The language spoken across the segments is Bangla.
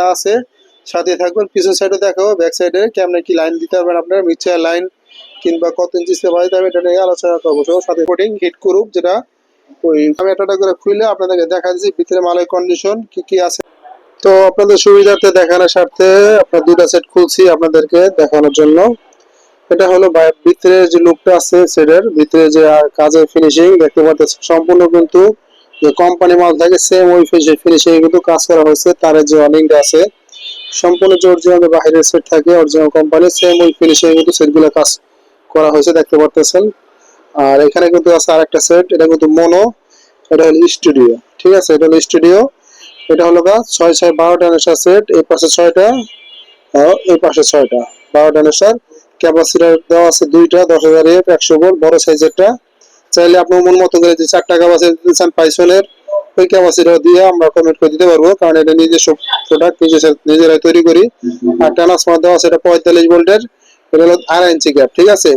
জানা আছে সাথে থাকবেন, পিছন সাইডে দেখাবো ব্যাক সাইডে কেমনে কি লাইন দিতে পারবেন আপনার মিক্সচার লাইন কিংবা কত ইঞ্চি সেবাই যাবে এটা নিয়ে আলোচনা করব। সব সাথে কোটিং হিট করুক, যেটা ওই আমি একটা করে খুলে আপনাদেরকে দেখা দিচ্ছি, ভিতরে মালের কন্ডিশন কি কি আছে। তো, আপনাদের সুবিধার্থে দেখানোর স্বার্থে আপনার দুটা সেট খুলছি আপনাদেরকে দেখানোর জন্য। এটা হলো ভিতরে যে লুকটা আছে সেটের ভিতরে যে কাজের ফিনিশিং দেখতে পাচ্ছেন, সম্পূর্ণ কিন্তু যে কোম্পানি মাল থাকে সেম ওই ফিনিশিং কিন্তু কাজ করা হয়েছে, তার যে অর্নিংটা আছে, সম্পূর্ণ যে অরিজিনাল বাইরের সেট থাকে অরিজিনাল কোম্পানি সেম ওই ফিনিশিং কিন্তু সেটগুলো কাজ করা হয়েছে, দেখতে পারতেছেন। আর এখানে কিন্তু আছে আরেকটা সেট এটা কিন্তু মনো এটা হলো স্টুডিও ঠিক আছে? এটা হলো স্টুডিও এটা হলো গা ছয় ছয় বারোটা নেশার সেট এই পাশে ছয়টা আর এই পাশে ছয়টা বারোটা নেশার ক্যাপাসিটার দেওয়া আছে দুইটা, দশ হাজার এফ একশো বড় সাইজেরটা চাইলে আপনার মন মতো করে যে চারটা ক্যাপাসিটি দিতে চান পাইসনের ওই ক্যাপাসিটার দিয়ে আমরা কমেন্ট করে দিতে পারব, কারণ এটা নিজস্ব প্রোডাক্ট নিজের নিজেরাই তৈরি করি। আর ট্রান্সফার দেওয়া আছে এটা পঁয়তাল্লিশ ভোল্টের, এটা হলো আড়াই ইঞ্চি গ্যাপ ঠিক আছে?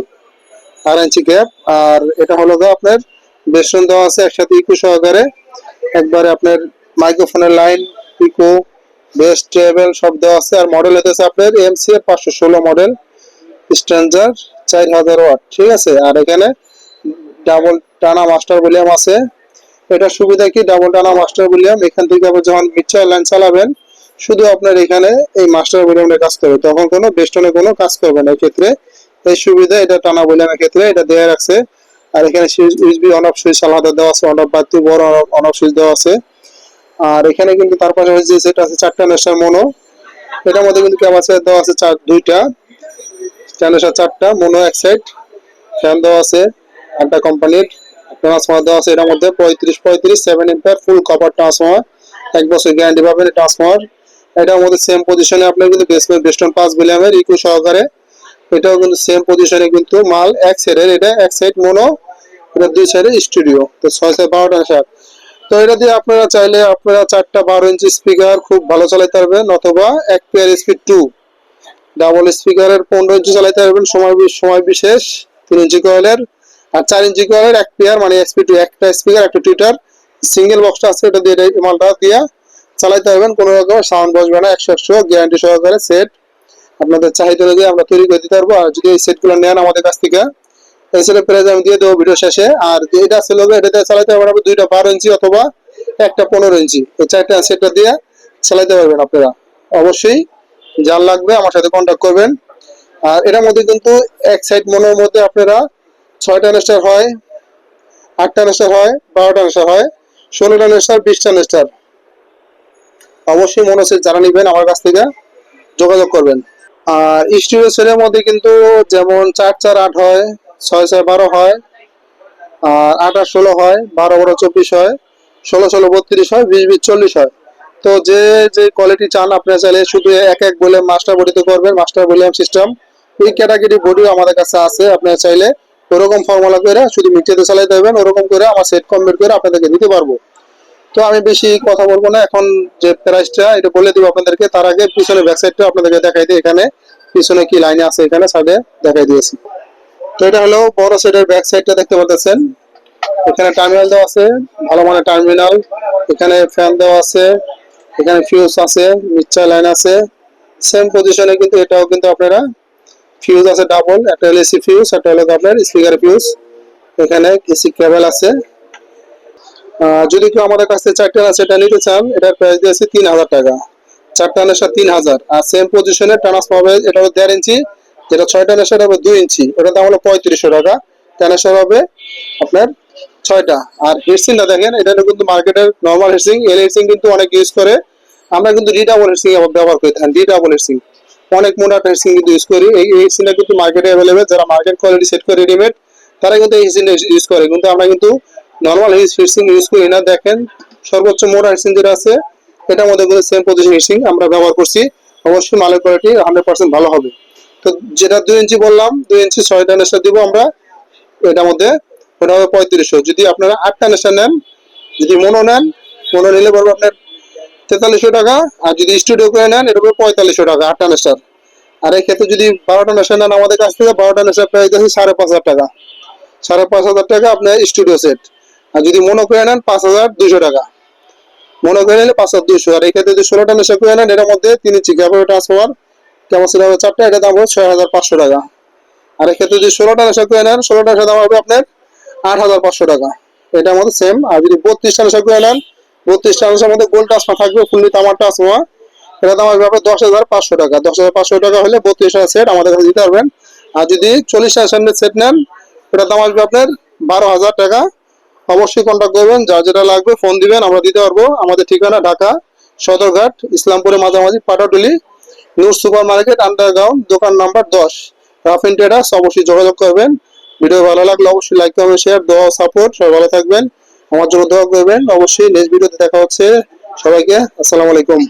আড়াই ইঞ্চি গ্যাপ আর এটা হলো আপনার বেসন দেওয়া আছে একসাথে ইকো সহকারে। একবারে আপনার মাইক্রোফোনের লাইন ইকো বেস টেবিল সব দেওয়া আছে। আর মডেল হতেছে আপনার এমসিএ পাঁচশো ষোলো মডেল স্ট্যান্ডার চার হাজার ওয়াট ঠিক আছে? আর এখানে ডাবল টানা মাস্টার ভলিউম আছে। এটা সুবিধা কি? ডাবল টানা মাস্টার ভলিউম এখান থেকে আপনি যখন মিক্সার লাইন চালাবেন, শুধু আপনার এখানে এই মাস্টার ভলিউমে কাজ করবে। তখন কোনো বেস্টনে কোনো কাজ করবে না। ক্ষেত্রে এই সুবিধা, এটা টানা ভলিউমের ক্ষেত্রে এটা দেওয়া রাখছে আর এখানে ইউএসবি অন অফ সুইচ আলাদা দেওয়া আছে। অন অফ বাড়তি বড় অন অফ সুইচ দেওয়া আছে। আর এখানে কিন্তু তার পাশাপাশি যে সেটা আছে চারটা নেশার মনো। এটার মধ্যে কিন্তু ক্যাপাসিটার দেওয়া আছে চার দুইটা। চারটা চারটা, মনো এক সাইড ফ্যান দেওয়া আছে। একটা কোম্পানির ট্রান্সফার দেওয়া আছে, এটার মধ্যে পঁয়ত্রিশ পঁয়ত্রিশ সেভেন ইম্পার ফুল কভার ট্রান্সফার এক বছর গ্যারান্টি পাবেন ট্রান্সফার এটার মধ্যে সেম পজিশনে আপনার কিন্তু বেসমেন্ট বেস্টন পাঁচ বিলিয়ামের ইকো সহকারে। এটাও কিন্তু সেম পজিশনে কিন্তু মাল এক সাইডের এটা এক সাইড মনো এটা দুই সাইডে স্টুডিও তো ছয় সাইড বারোটা সাত তো এটা দিয়ে আপনারা চাইলে আপনারা চারটা বারো ইঞ্চি স্পিকার খুব ভালো চালাতে পারবেন, অথবা এক পেয়ার স্পিড টু ডাবল স্পিকারের পনেরো ইঞ্চি চালাতে পারবেন, সময় সময় বিশেষ, তিন ইঞ্চি কয়েলের আর চার ইঞ্চি কয়েলের এক পেয়ার মানে এসপি টু একটা স্পিকার একটা টুইটার সিঙ্গেল বক্সটা আছে, এটা দিয়ে মালটা দিয়ে চালাইতে পারবেন কোনো রকম সাউন্ড বসবে না, একশো একশো গ্যারান্টি সহকারে সেট আপনাদের চাহিদা অনুযায়ী আমরা তৈরি করে দিতে পারব। আর যদি এই সেটগুলো নেন আমাদের কাছ থেকে, এই সেটের প্রাইস আমি দিয়ে দেবো ভিডিও শেষে। আর এটা ছিল এটাতে চালাতে পারবেন দুইটা বারো ইঞ্চি অথবা একটা পনেরো ইঞ্চি। এই চারটা সেটটা দিয়ে চালাইতে পারবেন আপনারা। অবশ্যই যার লাগবে আমার সাথে কন্ট্যাক্ট করবেন। আর এটার মধ্যে কিন্তু এক সাইড মনের মধ্যে আপনারা ছয়টা নেস্টার হয়, আটটা নেস্টার হয়, বারোটা নেস্টার হয়, ষোলোটা নেস্টার বিশটা নেস্টার অবশ্যই মনে হচ্ছে যারা নেবেন আমার কাছ থেকে যোগাযোগ করবেন। আর স্টুডিও সেলের মধ্যে কিন্তু যেমন চার চার আট হয়, ছয় ছয় বারো হয়, আর আট আট ষোলো হয়, বারো বারো চব্বিশ হয়, ষোলো ষোলো বত্রিশ হয়, বিশ বিশ চল্লিশ হয়। তো যে যে কোয়ালিটি চান আপনারা চাইলে শুধু এক এক বলে মাস্টার বডিতে করবেন মাস্টার ভলিউম সিস্টেম এই ক্যাটাগরি বডিও আমাদের কাছে আছে, আপনারা চাইলে ওরকম ফর্মুলা করে শুধু মিক্সারে চালাইতে পারবেন ওরকম করে আমার সেট কমপ্লিট করে আপনাদেরকে দিতে পারব। তো আমি বেশি কথা বলব না, এখন যে প্রাইসটা এটা বলে দিব আপনাদেরকে, তার আগে পিছনে ব্যাক সাইডটা আপনাদেরকে দেখাই দিই এখানে। পিছনে কি লাইনে আছে এখানে সাইডে দেখাই দিয়েছি। তো এটা হলো বড় সাইডের ব্যাক সাইডটা দেখতে পাচ্ছেন এখানে টার্মিনাল দেওয়া আছে, ভালো মানের টার্মিনাল এখানে ফ্যান দেওয়া আছে, এখানে ফিউজ আছে মিক্সচার লাইন আছে। সেম পজিশনে কিন্তু এটাও কিন্তু আপনারা ফিউজ আছে ডাবল একটা হলো এসি ফিউজ একটা হলো আপনার স্পিকার ফিউজ এখানে এসি কেবল আছে। যদি কেউ আমাদের কাছ চারটা সেটা নিতে চান, এটার প্রাইস দিয়েছে তিন হাজার টাকা। চারটা নেশা তিন হাজার। আর সেম পজিশনে ট্রান্সফার হবে এটা হলো দেড় ইঞ্চি, যেটা ছয়টা নেশার হবে দুই ইঞ্চি। ওটার দাম হলো পঁয়ত্রিশশো টাকা। ট্রান্সফার হবে আপনার ছয়টা। আর হিটসিংটা দেখেন, এটা কিন্তু মার্কেটের নর্মাল হিটসিং এল হিটসিং কিন্তু অনেক ইউজ করে। আমরা কিন্তু ডিডাবল হিটসিং ব্যবহার করে থাকি ডিডাবল হিটসিং অনেক মোটা হিটসিং কিন্তু ইউজ করি। এই হিটসিংটা কিন্তু মার্কেটে অ্যাভেলেবেল যারা মার্কেট কোয়ালিটি সেট করে রেডিমেড তারা কিন্তু এই হিটসিংটা ইউজ করে। কিন্তু আমরা কিন্তু নর্মাল হিটসিং ইউজ করি না। দেখেন, সর্বোচ্চ মোটা হিটসিং যেটা আছে, এটার মধ্যে কিন্তু সেম পজিশন হিটসিং আমরা ব্যবহার করছি। অবশ্যই মালের কোয়ালিটি হান্ড্রেড পার্সেন্ট ভালো হবে। তো যেটা দুই ইঞ্চি বললাম, দুই ইঞ্চি ছয়টা নেশা দিব আমরা, এটার মধ্যে ওটা হবে পঁয়ত্রিশশো। যদি আপনারা আটটা নেশা নেন, যদি মনো নেন মনো নিলে পড়বে আপনার তেতাল্লিশশো টাকা, আর যদি স্টুডিও করে নেন, এটা হবে পঁয়তাল্লিশশো টাকা, আটটা নেশার আর এই ক্ষেত্রে যদি বারোটা নেশা নেন, আমাদের কাছ থেকে বারোটা নেশার প্রাইস আছে সাড়ে পাঁচ হাজার টাকা। সাড়ে পাঁচ হাজার টাকা আপনার স্টুডিও সেট আর যদি মনো করে নেন, পাঁচ হাজার দুশো টাকা। মনে করে নিলে পাঁচ হাজার দুইশো। আর এই ক্ষেত্রে যদি ষোলোটা নেশা করে নেন, এটার মধ্যে তিন ইঞ্চি গ্যাপের ট্রান্সফার ছিল হবে চারটা এটা দাম হবে ছয় হাজার পাঁচশো টাকা। আর এক্ষেত্রে যদি ষোলোটা নেশা করে নেন, ষোলোটা নেশা দাম হবে আপনার আট হাজার পাঁচশো টাকা। এটার মধ্যে সেম আর যদি বত্রিশটা নেশা করে নেন বত্রিশটা নেশার মধ্যে গোল্ড ট্রান্সফার থাকবে ফুললি তামার ট্রান্সফার এটা দাম আসবে দশ হাজার পাঁচশো টাকা। দশ হাজার পাঁচশো টাকা হলে বত্রিশটা সেট আমাদের কাছে দিতে পারবেন। আর যদি চল্লিশটা সামনের সেট নেন এটার দাম আসবে আপনার বারো হাজার টাকা। অবশ্যই কন্ট্যাক্ট করবেন, যার যেটা লাগবে ফোন দিবেন, আমরা দিতে পারব। আমাদের ঠিকানা ঢাকা, সদরঘাট, ইসলামপুরের মাঝামাঝি Patuatuli Noor super market underground, দোকান নাম্বার দশ। রাফিন ট্রেডার্স অবশ্যই যোগাযোগ করবেন। ভিডিও ভালো লাগলে অবশ্যই লাইক করবেন শেয়ার দোয়া সাপোর্ট সবাই ভালো থাকবেন। আমার জন্য দোয়া করবেন। অবশ্যই নেক্সট ভিডিওতে দেখা হচ্ছে। সবাইকে আসসালামু আলাইকুম।